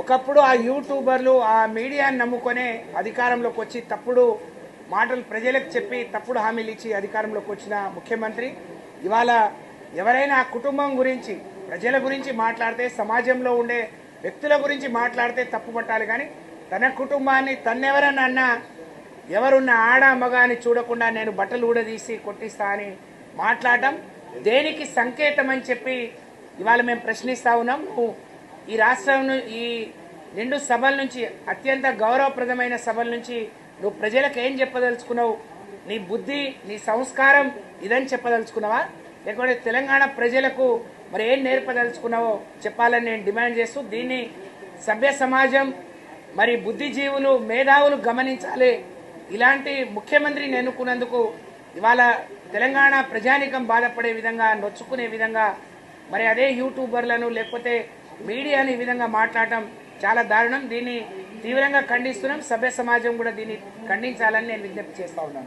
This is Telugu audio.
ఒకప్పుడు ఆ యూట్యూబర్లు ఆ మీడియాని నమ్ముకొనే అధికారంలోకి వచ్చి తప్పుడు మాటలు ప్రజలకు చెప్పి తప్పుడు హామీలు ఇచ్చి అధికారంలోకి వచ్చిన ముఖ్యమంత్రి ఇవాళ ఎవరైనా ఆ కుటుంబం గురించి ప్రజల గురించి మాట్లాడితే సమాజంలో ఉండే వ్యక్తుల గురించి మాట్లాడితే తప్పు పట్టాలి కానీ తన కుటుంబాన్ని తన్నెవరన్నా అన్నా ఎవరున్న ఆడ మగ అని చూడకుండా నేను బట్టలు ఊడదీసి కొట్టిస్తా అని మాట్లాడటం దేనికి సంకేతం అని చెప్పి ఇవాళ మేము ప్రశ్నిస్తా ఉన్నాం. ఈ రాష్ట్రం ఈ రెండు సభల నుంచి అత్యంత గౌరవప్రదమైన సభల నుంచి నువ్వు ప్రజలకు ఏం చెప్పదలుచుకున్నావు? నీ బుద్ధి నీ సంస్కారం ఇదని చెప్పదలుచుకున్నావా? లేకపోతే తెలంగాణ ప్రజలకు మరి ఏం నేర్పదలుచుకున్నావో చెప్పాలని నేను డిమాండ్ చేస్తూ దీన్ని సభ్య సమాజం మరి బుద్ధిజీవులు మేధావులు గమనించాలి. ఇలాంటి ముఖ్యమంత్రిని ఎన్నుకున్నందుకు ఇవాళ తెలంగాణ ప్రజానికం బాధపడే విధంగా నొచ్చుకునే విధంగా మరి అదే యూట్యూబర్లను లేకపోతే మీడియాని ఈ విధంగా మాట్లాడటం చాలా దారుణం. దీన్ని తీవ్రంగా ఖండిస్తున్నాం. సభ్య సమాజం కూడా దీన్ని ఖండించాలని నేను విజ్ఞప్తి చేస్తా ఉన్నాను.